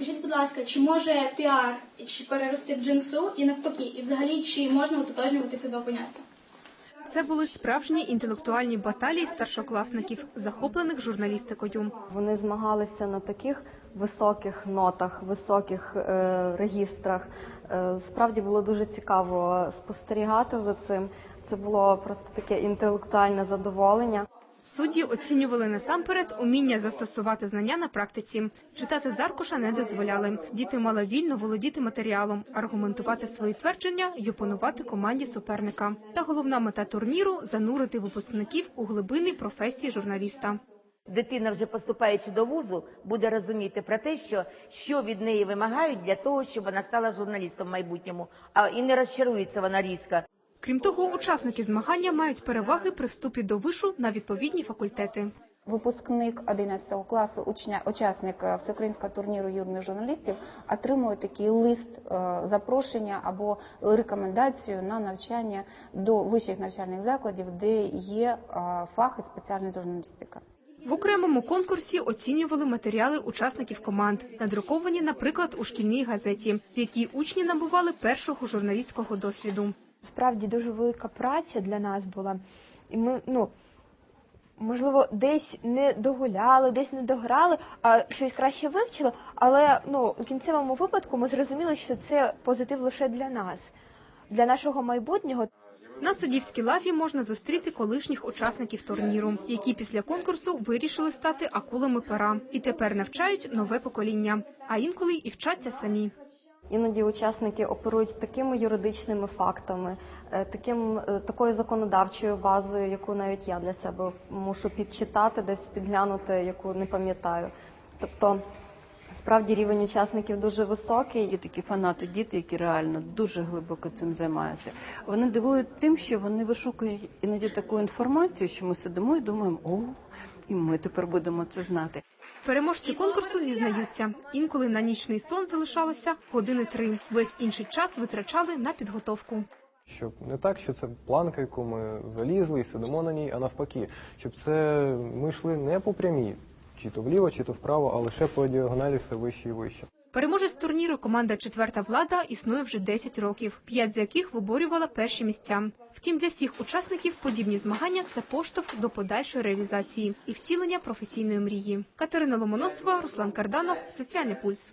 скажіть, будь ласка, чи може піар чи перерости в джинсу і навпаки, і взагалі чи можна утотожнювати ці два поняття? Це були справжні інтелектуальні баталії старшокласників, захоплених журналістикою. Вони змагалися на таких високих нотах, високих е, регістрах. Е, справді було дуже цікаво спостерігати за цим. Це було просто таке інтелектуальне задоволення. Судді оцінювали насамперед уміння застосувати знання на практиці. Читати з аркуша не дозволяли. Діти мали вільно володіти матеріалом, аргументувати свої твердження й опонувати команді суперника. Та головна мета турніру занурити випускників у глибини професії журналіста. Дитина, вже поступаючи до вузу, буде розуміти про те, що, що від неї вимагають для того, щоб вона стала журналістом в майбутньому, а і не розчарується вона різко. Крім того, учасники змагання мають переваги при вступі до вишу на відповідні факультети. Випускник 11 класу, учня, учасник е, всеукраїнського турніру юних журналістів, отримує такий лист е, запрошення або рекомендацію на навчання до вищих навчальних закладів, де є е, фах і спеціальність журналістика. В окремому конкурсі оцінювали матеріали учасників команд, надруковані, наприклад, у шкільній газеті, в якій учні набували першого журналістського досвіду. Справді дуже велика праця для нас була. І ми, ну, можливо, десь не догуляли, десь не дограли, а щось краще вивчили, але ну, у кінцевому випадку ми зрозуміли, що це позитив лише для нас, для нашого майбутнього. На суддівській лаві можна зустріти колишніх учасників турніру, які після конкурсу вирішили стати акулами пера і тепер навчають нове покоління, а інколи і вчаться самі. Іноді учасники оперують такими юридичними фактами, е, таким е, такою законодавчою базою, яку навіть я для себе мушу підчитати, десь підглянути, яку не пам'ятаю. Тобто, справді рівень учасників дуже високий. Є такі фанати, діти, які реально дуже глибоко цим займаються. Вони дивують тим, що вони вишукують іноді таку інформацію, що ми сидимо і думаємо, о, і ми тепер будемо це знати. Переможці конкурсу зізнаються, інколи на нічний сон залишалося години три. Весь інший час витрачали на підготовку. Щоб не так, що це планка, яку ми залізли і сидимо на ній, а навпаки, щоб це ми йшли не по прямій, чи то вліво, чи то вправо, а лише по діагоналі все вище і вище. Переможець турніру команда Четверта влада існує вже 10 років, п'ять з яких виборювала перші місця. Втім, для всіх учасників подібні змагання це поштовх до подальшої реалізації і втілення професійної мрії. Катерина Ломоносова, Руслан Карданов, Соціальний пульс.